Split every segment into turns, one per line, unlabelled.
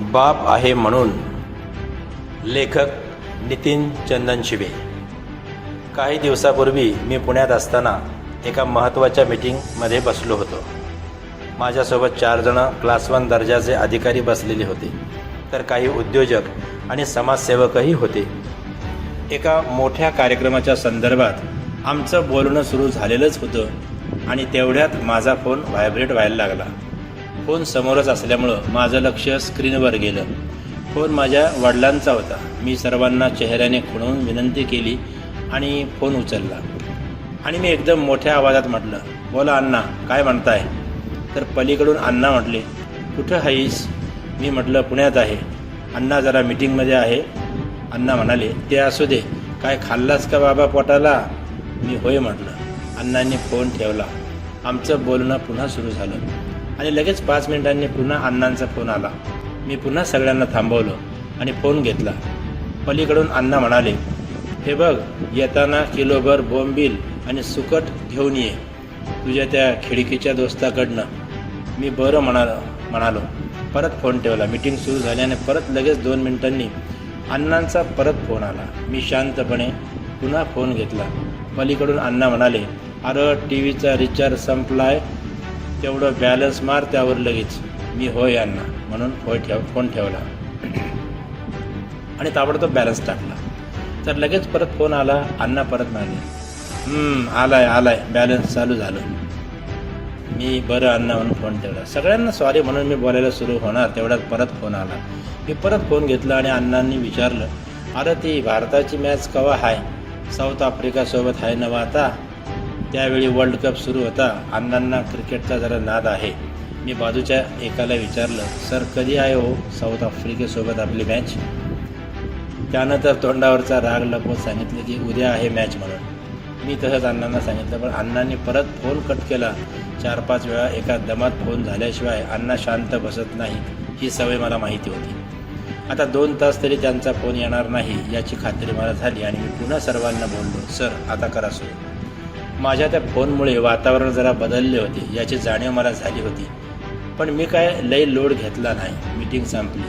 बाप आहे म्हणून लेखक नितीन चंदन शिबे काही दिवसापूर्वी मी पुण्यात असताना एका महत्त्वाच्या मीटिंगमध्ये बसलो होतो. माझ्यासोबत चारजणं क्लास वन दर्जाचे अधिकारी बसलेले होते. तर काही उद्योजक आणि समाजसेवकही होते. एका मोठ्या कार्यक्रमाच्या संदर्भात आमचं बोलणं सुरू झालेलंच होतं आणि तेवढ्यात माझा फोन व्हायब्रेट व्हायला लागला. फोन समोरच असल्यामुळं माझं लक्ष स्क्रीनवर गेलं. फोन माझ्या वडिलांचा होता. मी सर्वांना चेहऱ्याने खुणवून विनंती केली आणि फोन उचलला. आणि मी एकदम मोठ्या आवाजात म्हटलं बोला अण्णा काय म्हणताय? तर पलीकडून अण्णा म्हटले कुठं आहेस मी म्हटलं पुण्यात आहे. अण्णा जरा मीटिंगमध्ये आहे. अण्णा म्हणाले ते असू दे. काय खाल्लास का बाबा पोटाला? मी होय म्हटलं. अण्णांनी फोन ठेवला. आमचं बोलणं पुन्हा सुरू झालं. आणि लगेच पाच मिनिटांनी पुन्हा अण्णांचा फोन आला. मी पुन्हा सगळ्यांना थांबवलं आणि फोन घेतला. पलीकडून अण्णा म्हणाले हे बघ येताना किलोभर बोंबील आणि सुकट घेऊन ये. तुझ्या त्या खिडकीच्या दोस्ताकडनं. मी बरं म्हणालो म्हणालो. परत फोन ठेवला. मीटिंग सुरू झाल्याने परत लगेच दोन मिनिटांनी अण्णांचा परत फोन आला. मी शांतपणे पुन्हा फोन घेतला. पलीकडून अण्णा म्हणाले अरे टी व्हीचा रिचार्ज संपलाय. तेवढं बॅलन्स मार त्यावर लगेच. मी होय अण्णा म्हणून होय ठेव फोन ठेवला. आणि ताबडतोब बॅलन्स टाकला. तर लगेच परत फोन आला अण्णा परत म्हणाले आलाय आलाय. बॅलन्स चालू झालं. मी बरं अण्णा म्हणून फोन ठेवला. सगळ्यांना सॉरी म्हणून मी बोलायला सुरू होणार तेवढ्यात परत फोन आला. मी परत फोन घेतला आणि अण्णांनी विचारलं अरे ती भारताची मॅच कवा आहे साऊथ आफ्रिकासोबत आहे नवा आता? त्यावेळी वर्ल्ड कप सुरू होता. अण्णांना क्रिकेटचा जरा नाद आहे. मी बाजूच्या एकाला विचारलं सर कधी आहे हो साऊथ आफ्रिकेसोबत आपली मॅच त्यानं तर तोंडावरचा राग लपवत सांगितलं की उद्या आहे मॅच म्हणून. मी तसंच अण्णांना सांगितलं पण अण्णांनी परत फोन कट केला. चार पाच वेळा एका दमात फोन झाल्याशिवाय अण्णा शांत बसत नाही ही सवय मला माहिती होती. आता दोन तास तरी त्यांचा फोन येणार नाही याची खात्री मला झाली आणि मी पुन्हा सर्वांना बोललो सर आता करा सुरू. माझ्या त्या फोनमुळे वातावरण जरा बदलले होते याची जाणीव मला झाली होती. पण मी काय लय लोड घेतला नाही. मीटिंग संपली.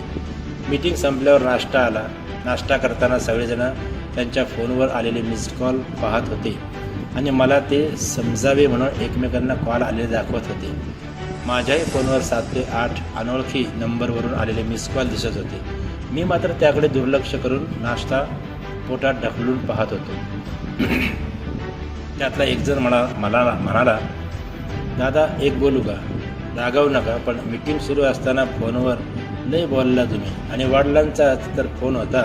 मीटिंग संपल्यावर नाश्ता आला. नाश्ता करताना सगळेजण त्यांच्या फोनवर आलेले मिस्ड कॉल पाहत होते. आणि मला ते समजावे म्हणून एकमेकांना कॉल आलेले दाखवत होते. माझ्याही फोनवर सात ते आठ अनोळखी नंबरवरून आलेले मिस कॉल दिसत होते. मी मात्र त्याकडे दुर्लक्ष करून नाश्ता पोटात ढकलून पाहत होतो. त्यातला एक जण म्हणा मला म्हणाला दादा एक बोलू का? रागावू नका पण मीटिंग सुरू असताना फोनवर लय बोलला तुम्ही आणि वडिलांचा तर फोन होता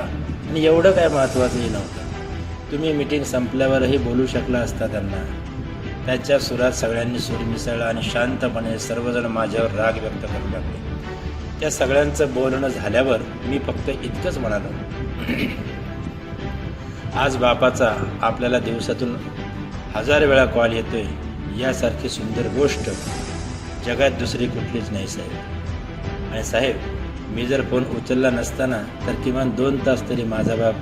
आणि एवढं काय महत्त्वाचंही नव्हतं. तुम्ही मीटिंग संपल्यावरही बोलू शकला असता त्यांना. त्याच्या सुरात सगळ्यांनी सूर मिसळला आणि शांतपणे सर्वजण माझ्यावर राग व्यक्त करू लागले. त्या सगळ्यांचं बोलणं झाल्यावर मी फक्त इतकंच म्हणालो. आज बापाचा आपल्याला दिवसातून हजार वेळा कॉल येतोय. यासारखी सुंदर गोष्ट जगात दुसरी कुठलीच नाही साहेब. आणि साहेब मी जर फोन उचलला नसताना तर किमान दोन तास तरी माझा बाप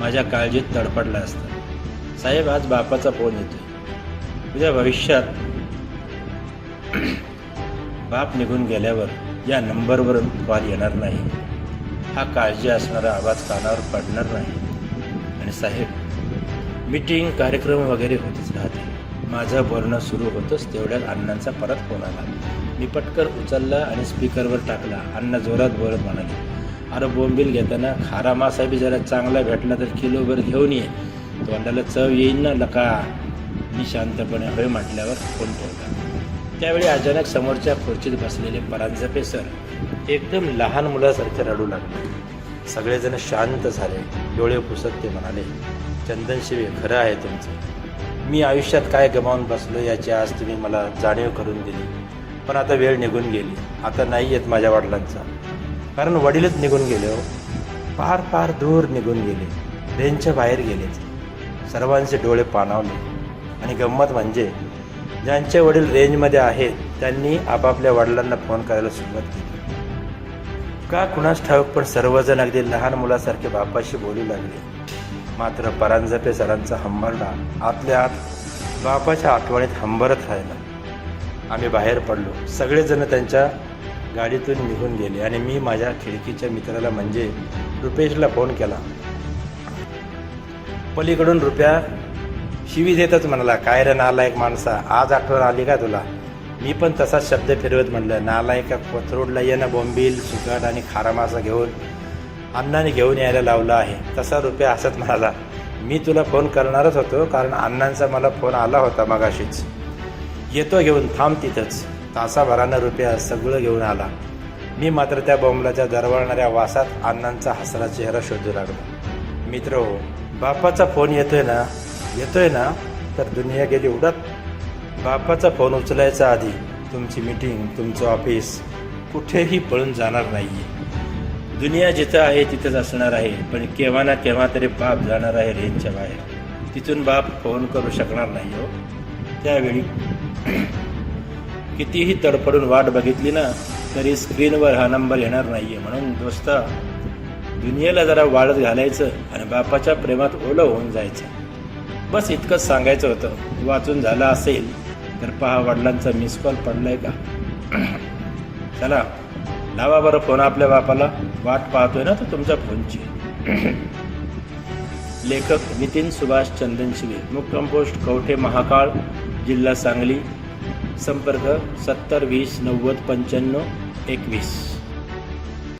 माझ्या काळजीत तडपडला असता. साहेब आज बापाचा फोन येतोय. उद्या भविष्यात बाप निघून गेल्यावर या नंबरवरून कॉल येणार नाही. हा काळजी असणारा आवाज कानावर पडणार नाही. आणि साहेब मीटिंग कार्यक्रम वगैरे होतच राहते. माझं बोलणं सुरू होतंच तेवढ्यात अण्णांचा परत फोन आला. मी पटकर उचलला आणि स्पीकरवर टाकला. अण्णा जोरात बोलत म्हणाले अरे बोंबील घेताना खारा मासा बी जरा चांगला भेटला तर किलोभर घेऊन ये. तोंडाला चव येईन ना लका. मी शांतपणे होय म्हटल्यावर फोन ठेवला. त्यावेळी अचानक समोरच्या खुर्चीत बसलेले परांजपे सर एकदम लहान मुलासारखे रडू लागले. सगळेजण शांत झाले. डोळे पुसत ते म्हणाले चंदन शिवे खरं आहे तुमचं. मी आयुष्यात काय गमावून बसलो याची आज तुम्ही मला जाणीव करून दिली. पण आता वेळ निघून गेली. आता नाही येत माझ्या वडिलांचा. कारण वडीलच निघून गेले हो. फार फार दूर निघून गेले. रेंजच्या बाहेर गेलेच. सर्वांचे डोळे पाणावले. आणि गंमत म्हणजे ज्यांचे वडील रेंजमध्ये आहेत त्यांनी आपापल्या वडिलांना फोन करायला सुरुवात केली. का कुणास ठाऊक पण सर्वजण अगदी लहान मुलासारखे बापाशी बोलू लागले. मात्र परांजपे सरांचा हंबरडा आतल्या आत बापाच्या आठवणीत हंबरत राहिला. आम्ही बाहेर पडलो. सगळेजण त्यांच्या गाडीतून निघून गेले आणि मी माझ्या खिडकीच्या मित्राला म्हणजे रुपेशला फोन केला. पलीकडून रुपया शिवी देतच म्हणाला काय रे नालायक माणसा आज आठवण आली का तुला? मी पण तसाच शब्द फिरवत म्हटलं नालायका कोथरूडला येणं ना बोंबील सुकट आणि खारा मासा घेऊन अण्णाने घेऊन यायला लावला आहे. तसा रुपया हसत म्हणाला. मी तुला फोन करणारच होतो कारण अण्णांचा मला फोन आला होता मगाशीच. येतो घेऊन थांब तिथंच. तासाभरानं रुपया सगळं घेऊन आला. मी मात्र त्या बोंबलाच्या दरवळणाऱ्या वासात अण्णांचा हसरा चेहरा शोधू लागलो. मित्र हो बापाचा फोन येतोय ना? येतोय ना? तर दुनिया गेली उडत. बापाचा फोन उचलायचा आधी तुमची मीटिंग तुमचं ऑफिस कुठेही पळून जाणार नाही दुनिया जिथं आहे तिथंच असणार आहे. पण केव्हा ना केव्हा तरी बाप जाणार आहे रेंजच्या बाहेर. तिथून बाप फोन करू शकणार नाही हो. त्यावेळी कितीही तडफडून वाट बघितली ना तरी स्क्रीनवर हा नंबर येणार नाहीये. म्हणून दोस्ता दुनियेला जरा वाळत घालायचं आणि बापाच्या प्रेमात ओलं होऊन जायचं. बस इतकंच सांगायचं होतं. वाचून झालं असेल तर पहा वडिलांचा मिस कॉल पडलाय का? चला लावा बरं फोन आपल्या बापाला. वाट पाहतोय ना तो तुमच्या फोनची लेखक नितीन सुभाष चंदनशिवे मुक्काम पोस्ट कवठे महाकाळ जिल्हा सांगली. संपर्क सत्तर वीस नव्वद पंच्याण्णव एकवीस.